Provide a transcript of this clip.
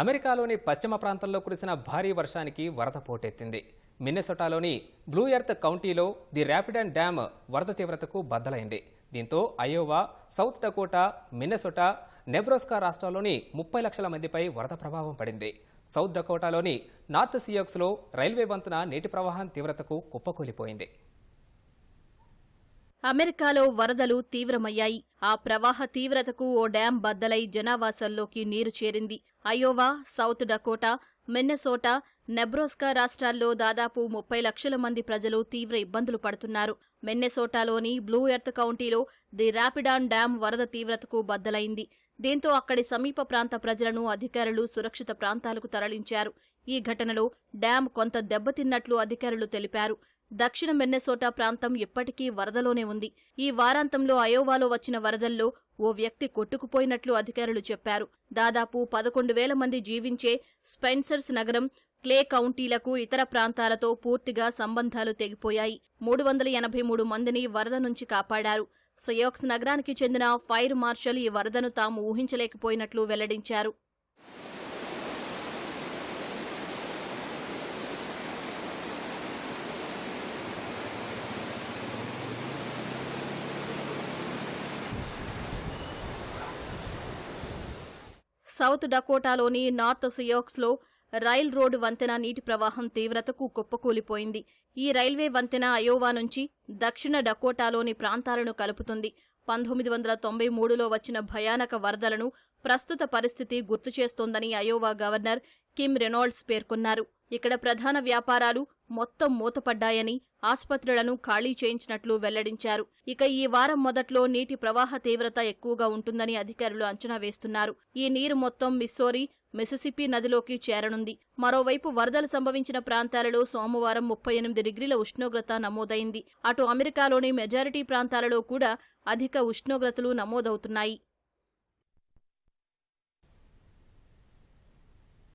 అమెరికాలోని పశ్చిమ ప్రాంతంలో కురిసిన భారీ వర్షానికి వరద పోటెత్తింది. మిన్నెసొటాలోని బ్లూ ఎర్త్ కౌంటీలో ది ర్యాపిడ్ అండ్ డ్యామ్ వరద తీవ్రతకు బద్దలైంది. దీంతో Iowa South Dakota Minnesota Nebraska రాష్ట్రాల్లోని ముప్పై లక్షల మందిపై వరద ప్రభావం పడింది. సౌత్ డకోటాలోని నార్త్ సియోక్స్లో రైల్వే వంతున నీటి ప్రవాహం తీవ్రతకు కుప్పకూలిపోయింది. అమెరికాలో వరదలు తీవ్రమయ్యాయి. ఆ ప్రవాహ తీవ్రతకు ఓ డ్యాం బద్దలై జనావాసాల్లోకి నీరు చేరింది. Iowa South Dakota Minnesota Nebraska రాష్ట్రాల్లో దాదాపు ముప్పై లక్షల మంది ప్రజలు తీవ్ర ఇబ్బందులు పడుతున్నారు. మిన్నెసోటాలోని బ్లూ ఎర్త్ కౌంటీలో ది ర్యాపిడాన్ డ్యాం వరద తీవ్రతకు బద్దలైంది. దీంతో అక్కడి సమీప ప్రాంత ప్రజలను అధికారులు సురక్షిత ప్రాంతాలకు తరలించారు. ఈ ఘటనలో డ్యాం కొంత దెబ్బతిన్నట్లు అధికారులు తెలిపారు. దక్షిణ మెన్నెసోటా ప్రాంతం ఇప్పటికీ వరదలోనే ఉంది. ఈ వారాంతంలో అయోవాలో వచ్చిన వరదల్లో ఓ వ్యక్తి కొట్టుకుపోయినట్లు అధికారులు చెప్పారు. దాదాపు పదకొండు వేల మంది జీవించే స్పెన్సర్స్ నగరం క్లే కౌంటీలకు ఇతర ప్రాంతాలతో పూర్తిగా సంబంధాలు తెగిపోయాయి. మూడు వందల ఎనభై మూడు మందిని వరద నుంచి కాపాడారు. సయోక్స్ నగరానికి చెందిన ఫైర్ మార్షల్ ఈ వరదను తాము ఊహించలేకపోయినట్లు వెల్లడించారు. సౌత్ డకోటాలోని నార్త్ సియోక్స్లో రైల్ రోడ్డు వంతెన నీటి ప్రవాహం తీవ్రతకు కుప్పకూలిపోయింది. ఈ రైల్వే వంతెన అయోవా నుంచి దక్షిణ డకోటాలోని ప్రాంతాలను కలుపుతుంది. పంతొమ్మిది వందల తొంభై మూడులో వచ్చిన భయానక వరదలను ప్రస్తుత పరిస్థితి గుర్తు చేస్తోందని అయోవా గవర్నర్ కిమ్ రెనాల్డ్స్ పేర్కొన్నారు. ఇక్కడ ప్రధాన వ్యాపారాలు మొత్తం మూతపడ్డాయని ఆసుపత్రులను ఖాళీ చేయించినట్లు వెల్లడించారు. ఇక ఈ వారం మొదట్లో నీటి ప్రవాహ తీవ్రత ఎక్కువగా ఉంటుందని అధికారులు అంచనా వేస్తున్నారు. ఈ నీరు మొత్తం మిస్సోరీ మిసిసిపి నదిలోకి చేరనుంది. మరోవైపు వరదలు సంభవించిన ప్రాంతాలలో సోమవారం ముప్పై ఎనిమిది డిగ్రీల ఉష్ణోగ్రత నమోదైంది. అటు అమెరికాలోని మెజారిటీ ప్రాంతాలలో కూడా అధిక ఉష్ణోగ్రతలు నమోదవుతున్నాయి.